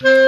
Все,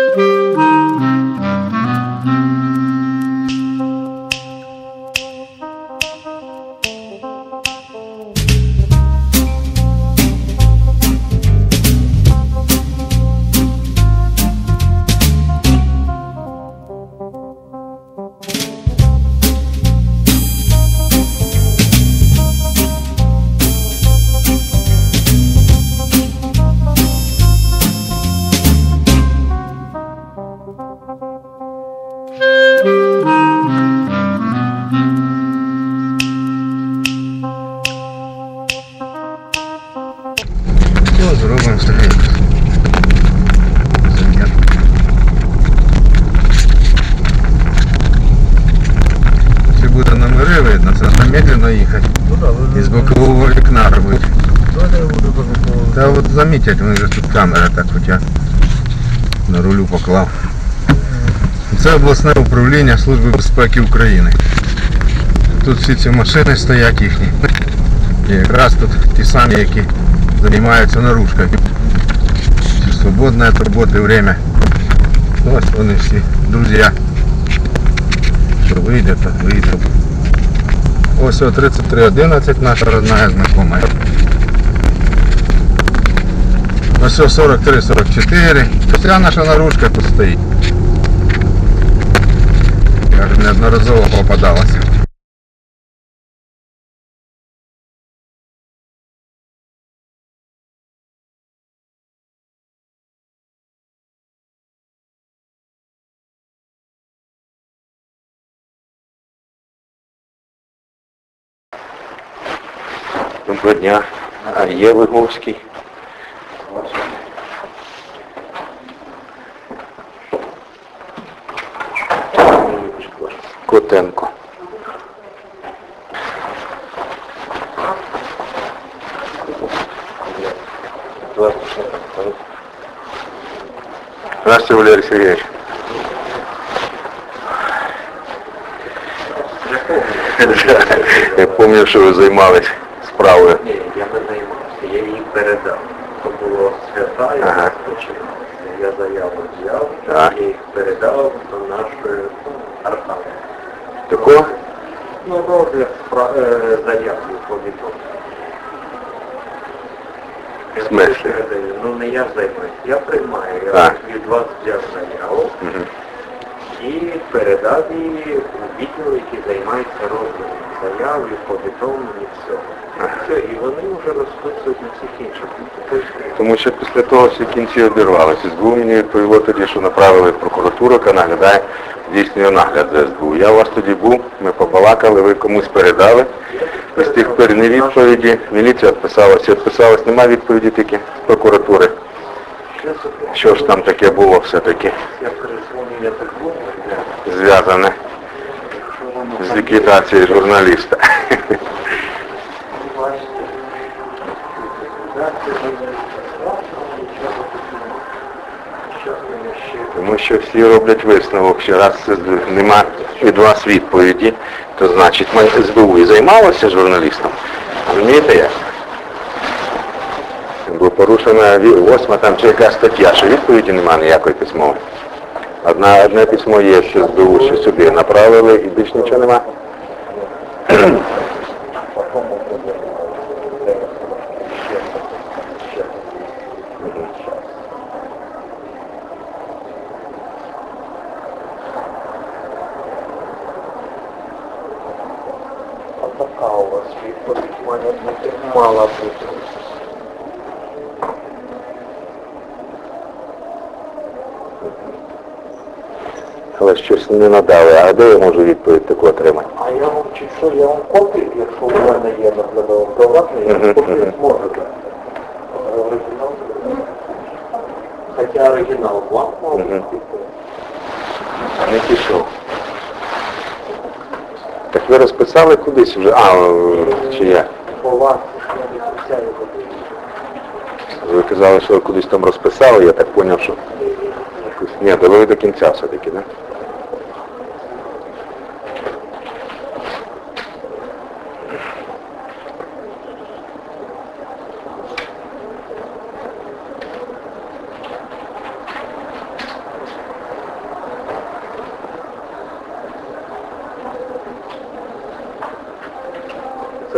замітять, вони ж тут камера так хоча на рулю поклав. Це обласне управління Служби безпеки України. Тут всі ці машини стоять їхні. І якраз тут ті самі, які займаються наружкою. Чи свободне від роботи время. Ось вони всі, друзі. Що вийде, то вийде. Ось о 3311 наша родная знакомая. Ось о 43-44. Вся наша наружка тут стоїть. Я вже неодноразово попадалася. Доброго дня. А є Виговський? Котенко. Здравствуйте, Валерий Сергеевич. Я пам'ятаю, що ви займались справою. Ні, я не займався, я її передав. Це було свята, я Ага. Я заяву взяв, я їх передав до нашої архави. Такого? Ну, розгляд спра- е, заяви повідомлення. В смысле? Ну не я займаюсь, я приймаю. Я А. від вас взяв заяву Мгм. І передав її у відділ, який займається розглядом заяв і повідомлень і всього. Все, і вони вже розписують на всіх інших. Тому що після того всі кінці обірвалися. СБУ мені відповіло тоді, що направили в прокуратуру, яка наглядає, здійснює нагляд за СБУ. Я у вас тоді був, ми побалакали, ви комусь передали. З тих пір не відповіді. Міліція відписалася, відписалась, немає відповіді тільки з прокуратури. Що ж там таке було все-таки зв'язане з ліквідацією журналіста. Тому що всі роблять висновок, що раз нема від вас відповіді, то значить ми СБУ і займалося журналістом. Розумієте як? Бо порушена восьма там чи яка стаття, що відповіді немає ніякої письмової. Одна, одне письмо є, що СБУ що сюди направили і більш нічого нема. Має бути, Але щось не надали. А де я можу відповідь таку отримати? А я вам чи що, я вам копію, якщо в мене є наглядова приватна, я Мгм, вам копію дати. Оригінал. Хоча оригінал Мгм. бути. Не пішов. Так ви розписали кудись вже? А, чи як? По вас, я не обіцяю копію. Ви казали, що ви кудись там розписали, я так зрозумів, що. Ні, довели до кінця все-таки, да?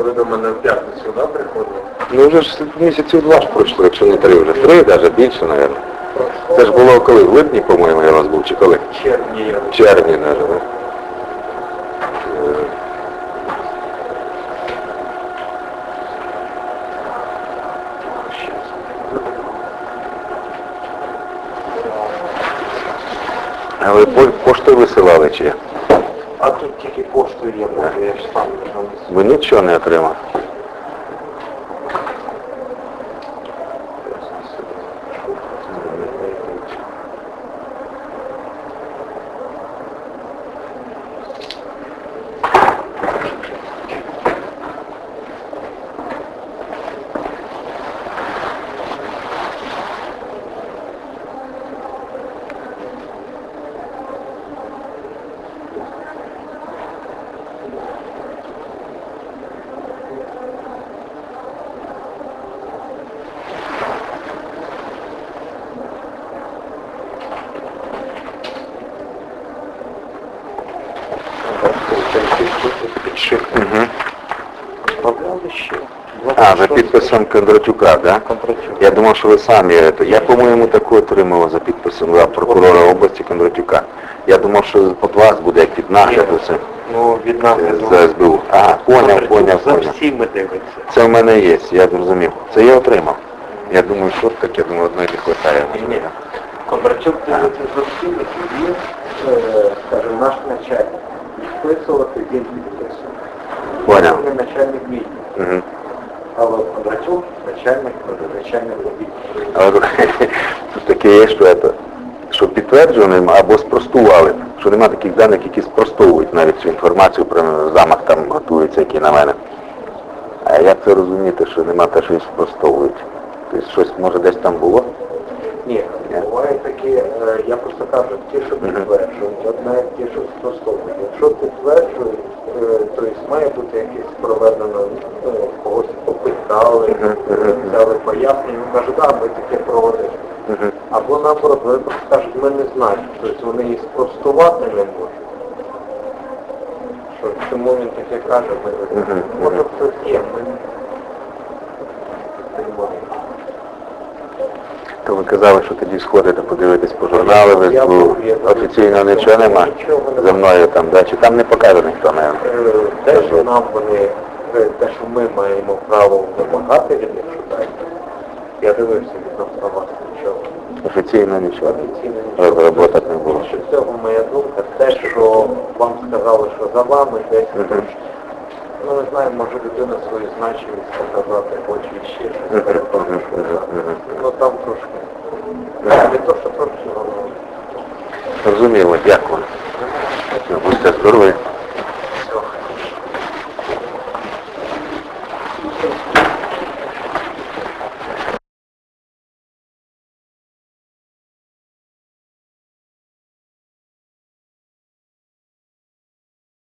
Ви до мене в п'ятницю, да, приходили? Ну вже ж місяців два ж пройшло, якщо не три вже. Три, навіть більше, мабуть. Це ж було коли? В липні, по-моєму, я у вас був, чи коли? В червні я. В червні, навіть, да? А ви поштою висилали чи? А тут тільки коштує, я ж сам Ми. Нічого не отримали? А, за підписом Кондратюка, да? Кондратюк. Я думав, що ви самі. это- Я, по-моєму, таку отримав за підписом да, прокурора області Кондратюка. Я думав, що від вас буде як від нагляду це Ну, від нас не з СБУ. Ага, поняв, поняв, За поняв. всіми дивиться. Це в мене є, я зрозумів. Це я отримав. Я думаю, що так, я думаю, одної не вистачає. Ні. Кондратюк дивиться за всіми, тоді, е, скажімо, наш начальник. Підписувати він підписує. Поняв. Він начальник відділу. Угу. Але Кондратюк начальник, відділу. Але тут, таке є, що, это, що підтверджено або спростували, що нема таких даних, які спростовують навіть цю інформацію про замах там готується, який на мене. А як це розуміти, що нема те, що спростовують? Тобто щось може десь там було? Ні, буває такі, е, я просто кажу, ті, що підтверджують, одне ті, що спростовують. Якщо підтверджують, е, то має бути якесь проведено, ну, когось попитали, Мгм, е, взяли пояснення, він каже, да, ми таке проводили. Або наоборот, вони просто кажуть, ми не знаємо, тобто вони їх спростувати не можуть. Що, чому він таке каже, ми не знаємо. Може хтось є, ми не знаємо. То ви казали, що тоді сходите подивитись по журналу, ви Я був, я офіційно нічого нема за мною там, да? чи там не покаже ніхто, мабуть? Е, Те, що нам вони, те, що ми маємо право вимагати від них, дайте. Я дивився від нас на вас нічого. Офіційно нічого. Офіційно нічого. Розроботок не було. Більше всього моя думка, те, що вам сказали, що за вами десь. Ну, не знаю, може людина свою значимість показати, хоче ще щось мгм. Ну там трошки. Не то, що трошки, воно. Зрозуміло, дякую. Будьте здорові.